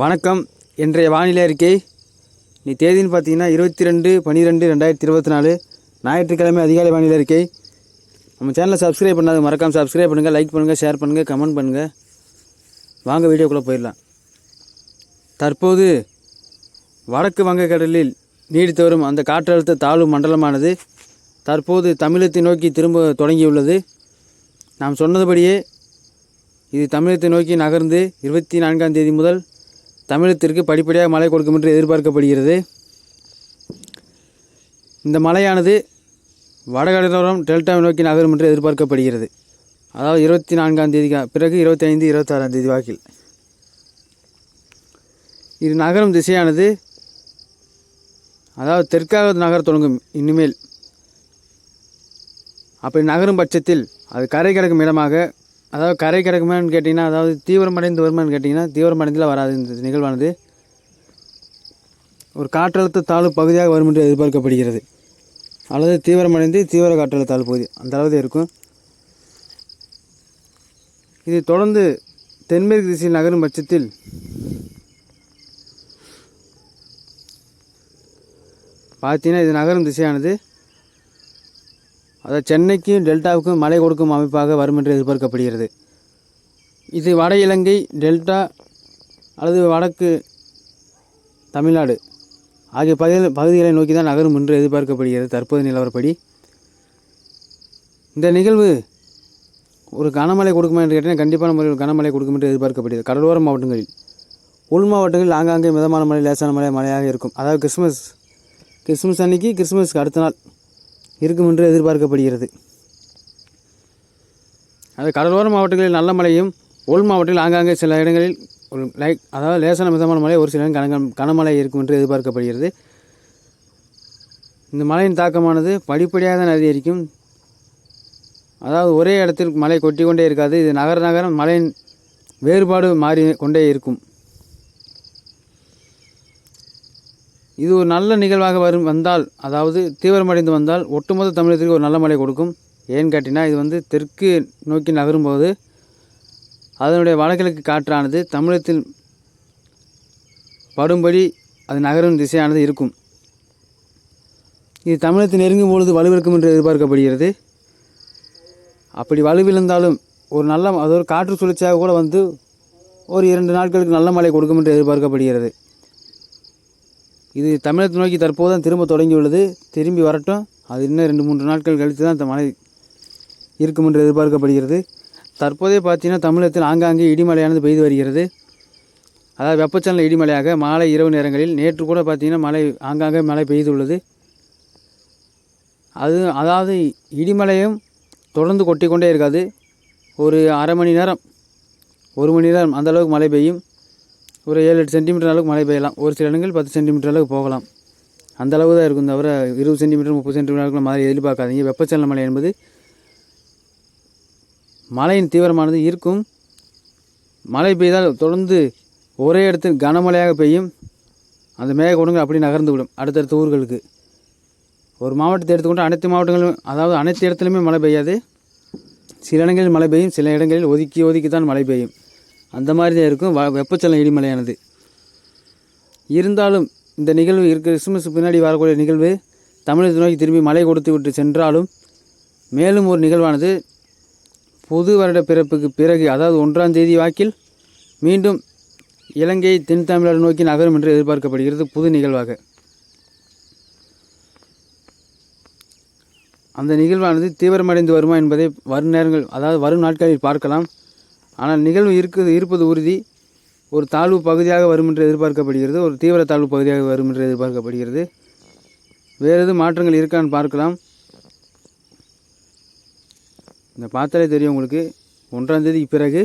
வணக்கம். இன்றைய வானிலை அறிக்கை. நீ தேதின்னு பார்த்தீங்கன்னா இருபத்தி ரெண்டு பன்னிரெண்டு ரெண்டாயிரத்தி இருபத்தி நாலு ஞாயிற்றுக்கிழமை அதிகாலை வானிலை அறிக்கை. நம்ம சேனலை சப்ஸ்கிரைப் பண்ணாத மறக்காம சப்ஸ்கிரைப் பண்ணுங்கள் லைக் பண்ணுங்கள் ஷேர் பண்ணுங்கள் கமெண்ட் பண்ணுங்கள் வாங்க வீடியோக்குள்ளே போயிடலாம். தற்போது வடக்கு வங்கக்கடலில் நீடித்து வரும் அந்த காற்றழுத்த தாழ்வு மண்டலமானது தற்போது தமிழகத்தை நோக்கி திரும்ப தொடங்கியுள்ளது. நாம் சொன்னதுபடியே இது தமிழகத்தை நோக்கி நகர்ந்து இருபத்தி நான்காம் தேதி முதல் தமிழகத்திற்கு படிப்படியாக மழை கொடுக்கும் என்று எதிர்பார்க்கப்படுகிறது. இந்த மழையானது வடகடலோரம் டெல்டா நோக்கி நகரும் என்று எதிர்பார்க்கப்படுகிறது. அதாவது இருபத்தி நான்காம் தேதி பிறகு இருபத்தி ஐந்து இருபத்தாறாம் தேதி வாக்கில். இது நகரும் திசையானது அதாவது தெற்காக நகர தொடங்கும் இனிமேல். அப்படி நகரும் பட்சத்தில் அது கரை கிடக்கும் இடமாக அதாவது கரை கிடக்குமான்னு கேட்டிங்கன்னா அதாவது தீவிரமடைந்து வருமான்னு கேட்டிங்கன்னா தீவிரமடைந்தில் வராது இந்த நிகழ்வானது. ஒரு காற்றழுத்த தாழ்வு பகுதியாக வரும் என்று எதிர்பார்க்கப்படுகிறது. அல்லது தீவிரமடைந்து தீவிர காற்றழுத்த தாழ்வு பகுதி அந்த அளவு இருக்கும். இது தொடர்ந்து தென்மேற்கு திசையில் நகரும் பட்சத்தில் பார்த்தீங்கன்னா இது நகரும் திசையானது. அதாவது சென்னைக்கும் டெல்டாவுக்கும் மழை கொடுக்கும் அமைப்பாக வரும் என்று எதிர்பார்க்கப்படுகிறது. இது வட இலங்கை டெல்டா அல்லது வடக்கு தமிழ்நாடு ஆகிய பகுதிகள் பகுதிகளை நோக்கி தான் நகரும் என்று எதிர்பார்க்கப்படுகிறது தற்போது நிலவரப்படி. இந்த நிகழ்வு ஒரு கனமழை கொடுக்குமா என்று கேட்டால் கண்டிப்பான முறையில் கனமழை கொடுக்கும் என்று எதிர்பார்க்கப்படுகிறது. கடலோர மாவட்டங்களில் உள் மாவட்டங்களில் ஆங்காங்கே மிதமான மழை லேசான மழை மழையாக இருக்கும். அதாவது கிறிஸ்மஸ் கிறிஸ்மஸ் அன்னைக்கு கிறிஸ்மஸ்க்கு அடுத்த நாள் இருக்கும் என்று எதிர்பார்க்கப்படுகிறது. அது கடலோர மாவட்டங்களில் நல்ல மழையும் உள் மாவட்டத்தில் ஆங்காங்கே சில இடங்களில் ஒரு லைக் அதாவது லேசான மிதமான மழை ஒரு சில இடம் கன கனமழை இருக்கும் என்று எதிர்பார்க்கப்படுகிறது. இந்த மழையின் தாக்கமானது படிப்படியாக தான் அதிகரிக்கும். அதாவது ஒரே இடத்தில் மழை கொட்டி கொண்டே இருக்காது இது நகர நகரம் மழையின் வேறுபாடு மாறி கொண்டே இருக்கும். இது ஒரு நல்ல நிகழ்வாக வரும் வந்தால் அதாவது தீவிரமடைந்து வந்தால் ஒட்டுமொத்த தமிழகத்திற்கு ஒரு நல்ல மழை கொடுக்கும். ஏன்னு கேட்டிங்கன்னா இது வந்து தெற்கு நோக்கி நகரும்போது அதனுடைய வடகிழக்கு காற்றானது தமிழகத்தில் படும்படி அது நகரும் திசையானது இருக்கும். இது தமிழகத்தை நெருங்கும் பொழுது வலுவிழக்கும் என்று எதிர்பார்க்கப்படுகிறது. அப்படி வலுவிழந்தாலும் ஒரு நல்ல அது ஒரு காற்று சுழற்சியாக கூட வந்து ஒரு இரண்டு நாட்களுக்கு நல்ல மழை கொடுக்கும் என்று எதிர்பார்க்கப்படுகிறது. இது தமிழகத்தை நோக்கி தற்போது தான் திரும்ப தொடங்கியுள்ளது. திரும்பி வரட்டும். அது இன்னும் ரெண்டு மூன்று நாட்கள் கழித்து தான் இந்த மழை இருக்கும் என்று எதிர்பார்க்கப்படுகிறது. தற்போதே பார்த்தீங்கன்னா தமிழகத்தில் ஆங்காங்கே இடிமலையானது பெய்து வருகிறது. அதாவது வெப்பச்சலன இடிமலையாக மாலை இரவு நேரங்களில் நேற்று கூட பார்த்தீங்கன்னா மழை ஆங்காங்கே மழை பெய்துள்ளது. அது அதாவது இடிமலையும் தொடர்ந்து கொட்டிக்கொண்டே இருக்காது. ஒரு அரை மணி நேரம் ஒரு மணி நேரம் அந்தளவுக்கு மழை பெய்யும். ஒரு ஏழு எட்டு சென்டிமீட்டர் அளவுக்கு மழை பெய்யலாம். ஒரு சில இடங்கள் பத்து சென்டிமீட்டர் அளவுக்கு போகலாம். அந்த அளவு தான் இருக்கும் தவிர இருபது சென்டிமீட்டர் முப்பது சென்டிமீட்டர் அளவுக்கு மழை எதிர்பார்க்காதீங்க. வெப்பச்சலன மழை என்பது மழையின் தீவிரமானது இருக்கும். மழை பெய்தால் தொடர்ந்து ஒரே இடத்தில் கனமழையாக பெய்யும். அந்த மேகக்கூடங்கள் அப்படி நகர்ந்து விடும் அடுத்தடுத்த ஊர்களுக்கு. ஒரு மாவட்டத்தை எடுத்துக்கொண்டு அனைத்து மாவட்டங்களும் அதாவது அனைத்து இடத்துலையுமே மழை பெய்யாது. சில இடங்களில் மழை பெய்யும் சில இடங்களில் ஒதுக்கி ஒதுக்கி தான் மழை பெய்யும். அந்த மாதிரி தான் இருக்கும். வ இடிமலையானது. இருந்தாலும் இந்த நிகழ்வு இருக்க கிறிஸ்துமஸ் பின்னாடி வரக்கூடிய நிகழ்வு தமிழகத்தை நோக்கி திரும்பி மழை கொடுத்து விட்டு சென்றாலும் மேலும் ஒரு நிகழ்வானது புது வருட பிறப்புக்கு பிறகு அதாவது ஒன்றாம் தேதி வாக்கில் மீண்டும் இலங்கை தென் தமிழ்நாடு நோக்கி நகரும் என்று எதிர்பார்க்கப்படுகிறது புது நிகழ்வாக. அந்த நிகழ்வானது தீவிரமடைந்து வருமா என்பதை வரும் நேரங்கள் அதாவது வரும் நாட்களில் பார்க்கலாம். ஆனால் நிகழ்வு இருக்குது இருப்பது உறுதி. ஒரு தாழ்வு பகுதியாக வரும் என்று எதிர்பார்க்கப்படுகிறது ஒரு தீவிர தாழ்வு பகுதியாக வரும் என்று எதிர்பார்க்கப்படுகிறது. வேறு எதுவும் மாற்றங்கள் இருக்கான்னு பார்க்கலாம். இந்த பார்த்தாலே தெரியும் உங்களுக்கு. ஒன்றாம் தேதிக்கு பிறகு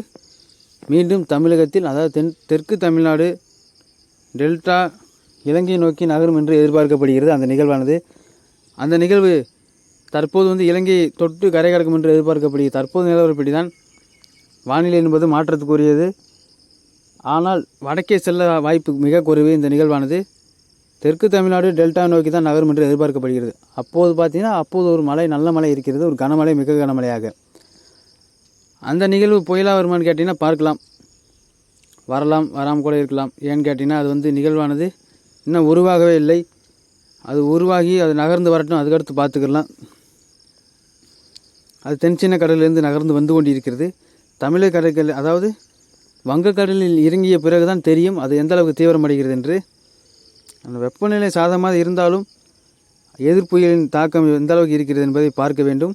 மீண்டும் தமிழகத்தில் அதாவது தென் தெற்கு தமிழ்நாடு டெல்டா இலங்கை நோக்கி நகரும் என்று எதிர்பார்க்கப்படுகிறது அந்த நிகழ்வானது. அந்த நிகழ்வு தற்போது வந்து இலங்கையை தொட்டு கரை கடக்கும் என்று எதிர்பார்க்கப்படுகிறது. தற்போது நிலவரப்படி தான் வானிலை என்பது மாற்றத்துக்குரியது. ஆனால் வடக்கே செல்ல வாய்ப்பு மிக குறைவு இந்த நிகழ்வானது. தெற்கு தமிழ்நாடு டெல்டா நோக்கி தான் நகரும் என்று எதிர்பார்க்கப்படுகிறது. அப்போது பார்த்தீங்கன்னா அப்போது ஒரு மழை நல்ல மழை இருக்கிறது. ஒரு கனமழை மிக கனமழையாக. அந்த நிகழ்வு புயலாக வருமான்னு கேட்டிங்கன்னா பார்க்கலாம். வரலாம் வராமல் கூட இருக்கலாம். ஏன்னு கேட்டிங்கன்னா அது வந்து நிகழ்வானது. இன்னும் உருவாகவே இல்லை. அது உருவாகி அது நகர்ந்து வரட்டும். அதுக்கடுத்து பார்த்துக்கலாம். அது தென்சின்ன கடலிலேருந்து நகர்ந்து வந்து கொண்டிருக்கிறது. தமிழக கடற்கரை அதாவது வங்கக்கடலில் இறங்கிய பிறகு தான் தெரியும் அது எந்த அளவுக்கு தீவிரமடைகிறது என்று. அந்த வெப்பநிலை சாதகமாக இருந்தாலும் எதிர்ப்புயலின் தாக்கம் எந்த அளவுக்கு இருக்கிறது என்பதை பார்க்க வேண்டும்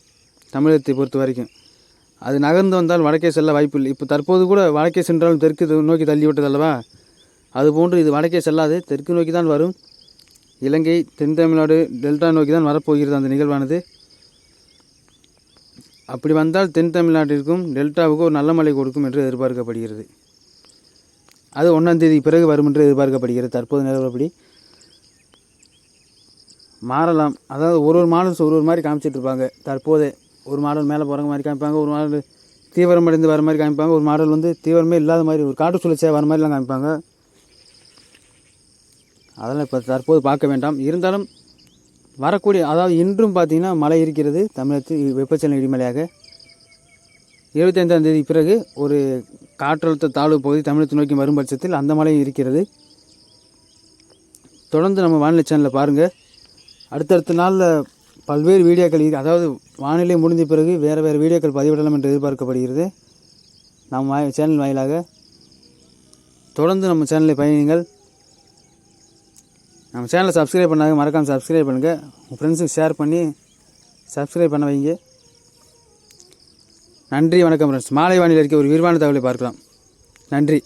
தமிழகத்தை பொறுத்த வரைக்கும். அது நகர்ந்து வந்தால் வடக்கே செல்ல வாய்ப்பில்லை இப்போ தற்போது கூட வடக்கே சென்றாலும் தெற்கு நோக்கி தள்ளிவிட்டது அல்லவா? அதுபோன்று இது வடக்கே செல்லாது தெற்கு நோக்கி தான் வரும். இலங்கை தென் தமிழ்நாடு டெல்டா நோக்கி தான் வரப்போகிறது அந்த நிகழ்வானது. அப்படி வந்தால் தென் தமிழ்நாட்டிற்கும் டெல்டாவுக்கும் ஒரு நல்ல மழை கொடுக்கும் என்று எதிர்பார்க்கப்படுகிறது. அது ஒன்றாம் தேதி பிறகு வரும் என்று எதிர்பார்க்கப்படுகிறது. தற்போது நிலவரப்படி மாறலாம். அதாவது ஒரு ஒரு மாடல்ஸ் ஒரு ஒரு மாதிரி காமிச்சிட்டு இருப்பாங்க. தற்போதே ஒரு மாடல் மேலே போகிற மாதிரி காமிப்பாங்க ஒரு மாடல் தீவிரமடைந்து வர மாதிரி காமிப்பாங்க ஒரு மாடல் வந்து தீவிரமே இல்லாத மாதிரி ஒரு காட்டு சுழற்சியாக வர மாதிரிலாம் காமிப்பாங்க. அதெல்லாம் இப்போ தற்போது பார்க்க வேண்டாம். இருந்தாலும் வரக்கூடிய அதாவது இன்றும் பார்த்தீங்கன்னா மழை இருக்கிறது. தமிழகத்தில் வெப்பச்சலன இடிமலையாக. இருபத்தைந்தாம் தேதி பிறகு ஒரு காற்றழுத்த தாழ்வு பகுதி தமிழகத்தை நோக்கி வரும் பட்சத்தில் அந்த மழையும் இருக்கிறது. தொடர்ந்து நம்ம வானிலை சேனலில் பாருங்கள் அடுத்தடுத்த நாளில் பல்வேறு வீடியோக்கள் அதாவது வானிலை முடிந்த பிறகு வேறு வேறு வீடியோக்கள் பதிவிடலாம் என்று எதிர்பார்க்கப்படுகிறது. நம் வாய் சேனல் வாயிலாக தொடர்ந்து நம்ம சேனலை பயணிங்கள் நம்ம சேனலை சப்ஸ்கிரைப் பண்ணாங்க மறக்காமல் சப்ஸ்கிரைப் பண்ணுங்கள் உங்கள் ஃப்ரெண்ட்ஸுக்கு ஷேர் பண்ணி சப்ஸ்கிரைப் பண்ண வைங்க. நன்றி வணக்கம் ஃப்ரெண்ட்ஸ் மாலை வானிலை இருக்க ஒரு விரிவான தகவலை பார்க்கலாம். நன்றி.